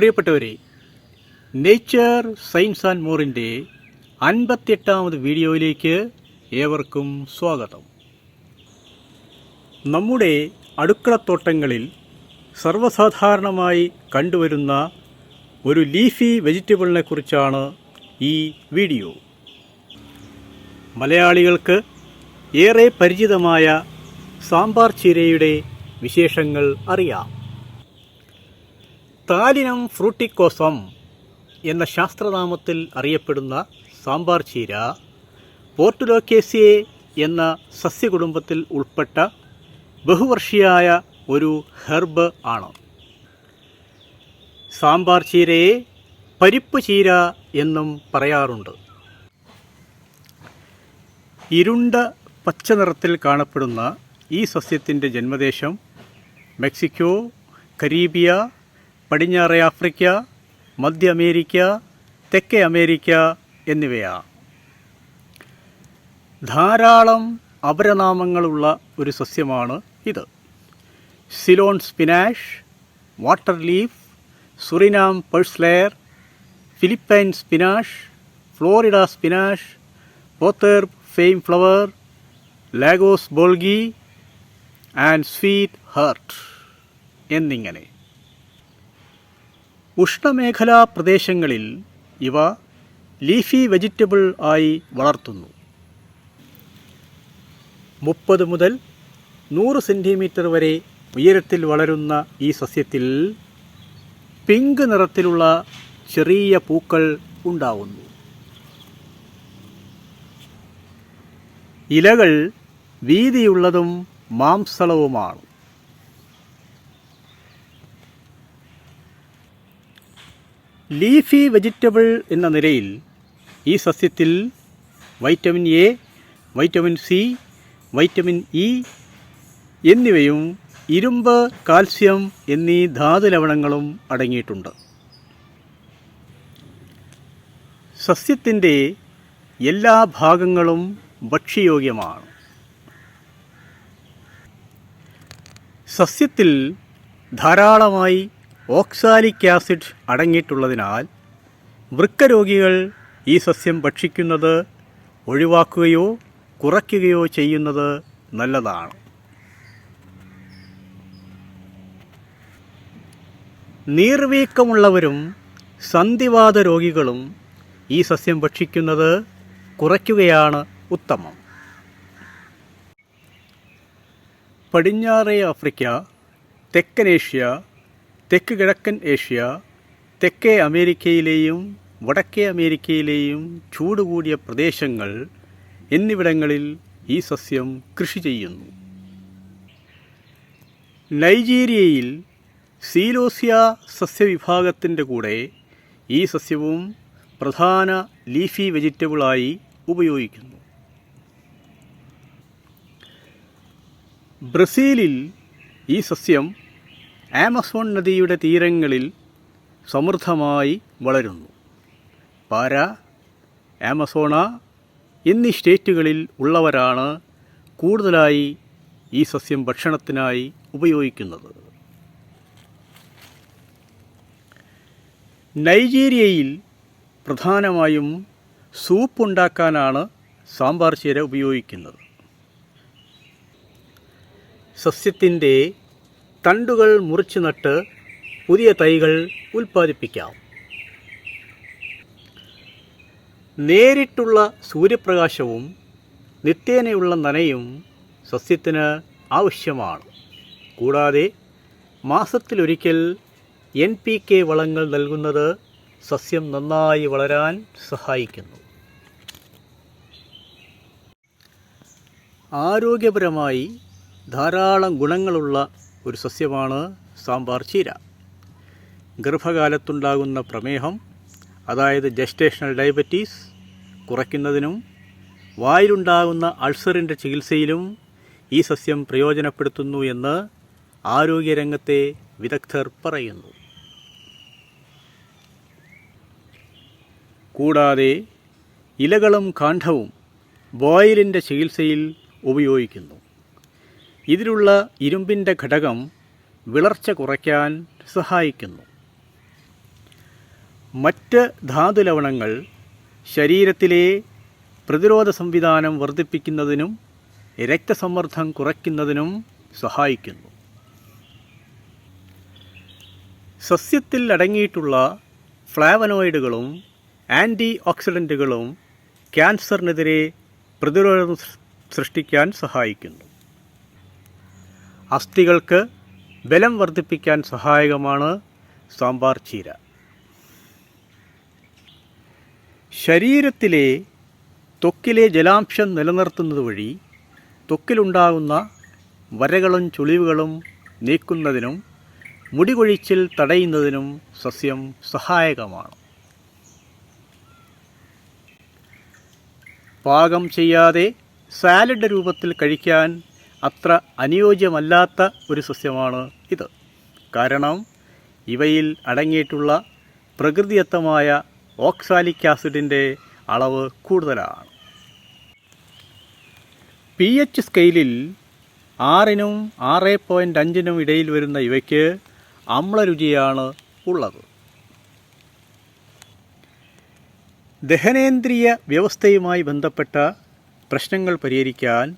പ്രിയപ്പെട്ടവരെ nature science and മോറിന്റെ അൻപത്തിയെട്ടാമത് വീഡിയോയിലേക്ക് ഏവർക്കും സ്വാഗതം. നമ്മുടെ അടുക്കളത്തോട്ടങ്ങളിൽ സർവസാധാരണമായി കണ്ടുവരുന്ന ഒരു ലീഫി വെജിറ്റബിളിനെ കുറിച്ചാണ് ഈ വീഡിയോ. മലയാളികൾക്ക് ഏറെ പരിചിതമായ സാമ്പാർ ചീരയുടെ വിശേഷങ്ങൾ അറിയാം. താലിനം ഫ്രൂട്ടിക്കോസം എന്ന ശാസ്ത്രനാമത്തിൽ അറിയപ്പെടുന്ന സാമ്പാർ ചീര പോർട്ടുലോക്കേസിയെ എന്ന സസ്യകുടുംബത്തിൽ ഉൾപ്പെട്ട ബഹുവർഷിയായ ഒരു ഹെർബ് ആണ്. സാമ്പാർ ചീരയെ പരിപ്പ് ചീര എന്നും പറയാറുണ്ട്. ഇരുണ്ട പച്ച നിറത്തിൽ കാണപ്പെടുന്ന ഈ സസ്യത്തിന്റെ ജന്മദേശം മെക്സിക്കോ കരീബിയ പടിഞ്ഞാറെ ആഫ്രിക്ക മധ്യ അമേരിക്ക തെക്കേ അമേരിക്ക എന്നിവയാണ് ധാരാളം അപരനാമങ്ങളുള്ള ഒരു സസ്യമാണ് ഇത്. Ceylon spinach water leaf Surinam purslane Philippine spinach Florida spinach potherb fame flower Lagos bologi and sweetheart എന്നിങ്ങനെ. ഉഷ്ണമേഖലാ പ്രദേശങ്ങളിൽ ഇവ ലീഫി വെജിറ്റബിൾ ആയി വളർത്തുന്നു. മുപ്പത് മുതൽ നൂറ് സെന്റിമീറ്റർ വരെ ഉയരത്തിൽ വളരുന്ന ഈ സസ്യത്തിൽ പിങ്ക് നിറത്തിലുള്ള ചെറിയ പൂക്കൾ ഉണ്ടാവുന്നു. ഇലകൾ വീതിയുള്ളതും മാംസളവുമാണ്. ലീഫി വെജിറ്റബിൾ എന്ന നിലയിൽ ഈ സസ്യത്തിൽ vitamin A vitamin C vitamin E എന്നിവയും ഇരുമ്പ് കാൽസ്യം എന്നീ ധാതു ലവണങ്ങളും അടങ്ങിയിട്ടുണ്ട്. സസ്യത്തിന്റെ എല്ലാ ഭാഗങ്ങളും ഭക്ഷ്യയോഗ്യമാണ്. സസ്യത്തിൽ ധാരാളമായി ഓക്സാലിക് ആസിഡ് അടങ്ങിയിട്ടുള്ളതിനാൽ വൃക്കരോഗികൾ ഈ സസ്യം ഭക്ഷിക്കുന്നത് ഒഴിവാക്കുകയോ കുറയ്ക്കുകയോ ചെയ്യുന്നത് നല്ലതാണ്. നീർവീക്കമുള്ളവരും സന്ധിവാത രോഗികളും ഈ സസ്യം ഭക്ഷിക്കുന്നത് കുറയ്ക്കുകയാണ് ഉത്തമം. പടിഞ്ഞാറേ ആഫ്രിക്ക തെക്കൻ ഏഷ്യ തെക്ക് കിഴക്കൻ ഏഷ്യ തെക്കേ അമേരിക്കയിലെയും വടക്കേ അമേരിക്കയിലെയും ചൂട് കൂടിയ പ്രദേശങ്ങൾ എന്നിവിടങ്ങളിൽ ഈ സസ്യം കൃഷി ചെയ്യുന്നു. നൈജീരിയയിൽ സീലോസിയ സസ്യവിഭാഗത്തിന്റെ കൂടെ ഈ സസ്യവും പ്രധാന ലീഫി വെജിറ്റബിളായി ഉപയോഗിക്കുന്നു. ബ്രസീലിൽ ഈ സസ്യം ആമസോൺ നദിയുടെ തീരങ്ങളിൽ സമൃദ്ധമായി വളരുന്നു. പാര ആമസോണ എന്നീ സ്റ്റേറ്റുകളിൽ ഉള്ളവരാണ് കൂടുതലായി ഈ സസ്യം ഭക്ഷണത്തിനായി ഉപയോഗിക്കുന്നത്. നൈജീരിയയിൽ പ്രധാനമായും സൂപ്പ് ഉണ്ടാക്കാനാണ് സാമ്പാർ ചീര ഉപയോഗിക്കുന്നത്. സസ്യത്തിന്റെ തണ്ടുകൾ മുറിച്ച് നട്ട് പുതിയ തൈകൾ ഉൽപ്പാദിപ്പിക്കാം. നേരിട്ടുള്ള സൂര്യപ്രകാശവും നിത്യേനയുള്ള നനയും സസ്യത്തിന് ആവശ്യമാണ്. കൂടാതെ മാസത്തിലൊരിക്കൽ എൻ പി കെ വളങ്ങൾ നൽകുന്നത് സസ്യം നന്നായി വളരാൻ സഹായിക്കുന്നു. ആരോഗ്യപരമായി ധാരാളം ഗുണങ്ങളുള്ള ഒരു സസ്യമാണ് സാമ്പാർ ചീര. ഗർഭകാലത്തുണ്ടാകുന്ന പ്രമേഹം അതായത് ജസ്റ്റേഷണൽ ഡയബറ്റീസ് കുറയ്ക്കുന്നതിനും വായിലുണ്ടാകുന്ന അൾസറിന്റെ ചികിത്സയിലും ഈ സസ്യം പ്രയോജനപ്പെടുത്തുന്നു എന്ന് ആരോഗ്യരംഗത്തെ വിദഗ്ധർ പറയുന്നു. കൂടാതെ ഇലകളും കാണ്ഡവും ബോയിലിന്റെ ചികിത്സയിൽ ഉപയോഗിക്കുന്നു. ഇതിലുള്ള ഇരുമ്പിന്റെ ഘടകം വിളർച്ച കുറയ്ക്കാൻ സഹായിക്കുന്നു. മറ്റ് ധാതുലവണങ്ങൾ ശരീരത്തിലെ പ്രതിരോധ സംവിധാനം വർദ്ധിപ്പിക്കുന്നതിനും രക്തസമ്മർദ്ദം കുറയ്ക്കുന്നതിനും സഹായിക്കുന്നു. സസ്യത്തിൽ അടങ്ങിയിട്ടുള്ള ഫ്ലാവനോയിഡുകളും ആന്റി ഓക്സിഡന്റുകളും ക്യാൻസറിനെതിരെ പ്രതിരോധം സൃഷ്ടിക്കാൻ സഹായിക്കുന്നു. അസ്ഥികൾക്ക് ബലം വർദ്ധിപ്പിക്കാൻ സഹായകമാണ് സാമ്പാർ ചീര. ശരീരത്തിലെ ത്വക്കിലെ ജലാംശം നിലനിർത്തുന്നത് വഴി ത്വക്കിലുണ്ടാകുന്ന വരകളും ചുളിവുകളും നീക്കുന്നതിനും മുടികൊഴിച്ചിൽ തടയുന്നതിനും സസ്യം സഹായകമാണ്. പാകം ചെയ്യാതെ സാലഡ് രൂപത്തിൽ കഴിക്കാൻ അത്ര അനുയോജ്യമല്ലാത്ത ഒരു സസ്യമാണ് ഇത്. കാരണം ഇവയിൽ അടങ്ങിയിട്ടുള്ള പ്രകൃതിയത്തമായ ഓക്സാലിക് ആസിഡിന്റെ അളവ് കൂടുതലാണ്. പി എച്ച് സ്കെയിലിൽ ആറിനും ആറ് പോയിന്റ് അഞ്ചിനും ഇടയിൽ വരുന്ന ഇവയ്ക്ക് അമ്ലരുചിയാണ് ഉള്ളത്. ദഹനേന്ദ്രിയ വ്യവസ്ഥയുമായി ബന്ധപ്പെട്ട പ്രശ്നങ്ങൾ പരിഹരിക്കാൻ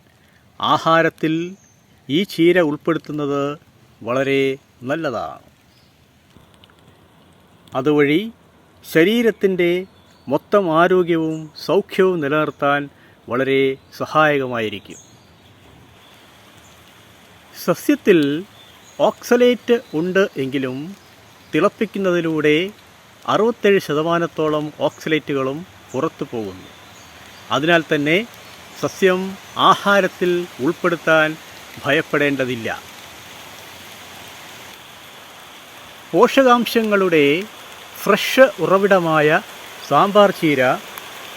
ആഹാരത്തിൽ ഈ ചീര ഉൾപ്പെടുത്തുന്നത് വളരെ നല്ലതാണ്. അതുവഴി ശരീരത്തിന്റെ മൊത്തം ആരോഗ്യവും സൗഖ്യവും നിലനിർത്താൻ വളരെ സഹായകമായിരിക്കും. സസ്യത്തിൽ ഓക്സലേറ്റ് ഉണ്ട് എങ്കിലും തിളപ്പിക്കുന്നതിലൂടെ അറുപത്തേഴ് ശതമാനത്തോളം ഓക്സലേറ്റുകളും പുറത്തു പോകുന്നു അതിനാൽ തന്നെ സസ്യം ആഹാരത്തിൽ ഉൾപ്പെടുത്താൻ ഭയപ്പെടേണ്ടതില്ല. പോഷകാംശങ്ങളുടെ ഫ്രഷ് ഉറവിടമായ സാമ്പാർ ചീര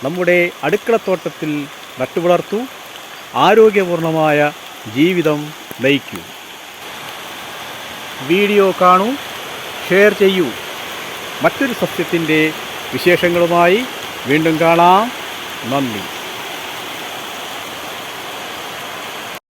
നമ്മുടെ അടുക്കളത്തോട്ടത്തിൽ നട്ടുവളർത്തു ആരോഗ്യപൂർണമായ ജീവിതം നയിക്കൂ. വീഡിയോ കാണൂ ഷെയർ ചെയ്യൂ. മറ്റൊരു സസ്യത്തിന്റെ വിശേഷങ്ങളുമായി വീണ്ടും കാണാം. നന്ദി.